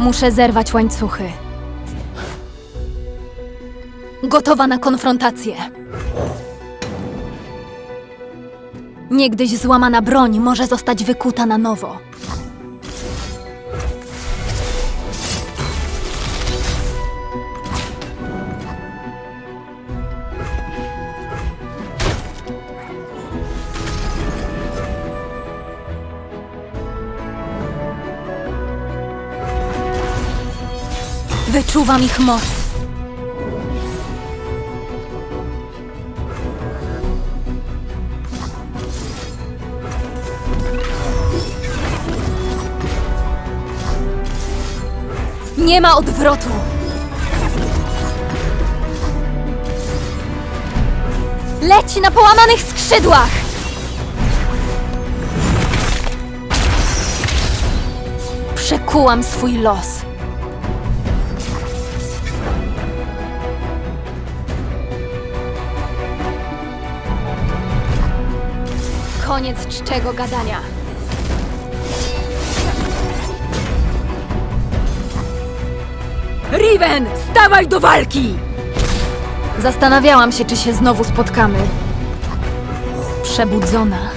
Muszę zerwać łańcuchy. Gotowa na konfrontację. Niegdyś złamana broń może zostać wykuta na nowo. Wyczuwam ich moc. Nie ma odwrotu. Leć na połamanych skrzydłach! Przekułam swój los. Koniec czczego gadania. Riven, stawaj do walki! Zastanawiałam się, czy się znowu spotkamy. Przebudzona.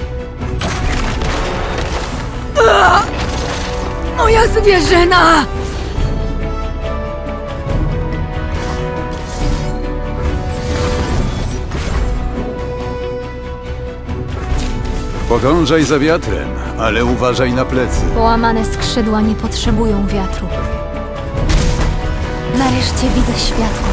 Moja zwierzyna! Podążaj za wiatrem, ale uważaj na plecy. Połamane skrzydła nie potrzebują wiatru. Nareszcie widzę światło.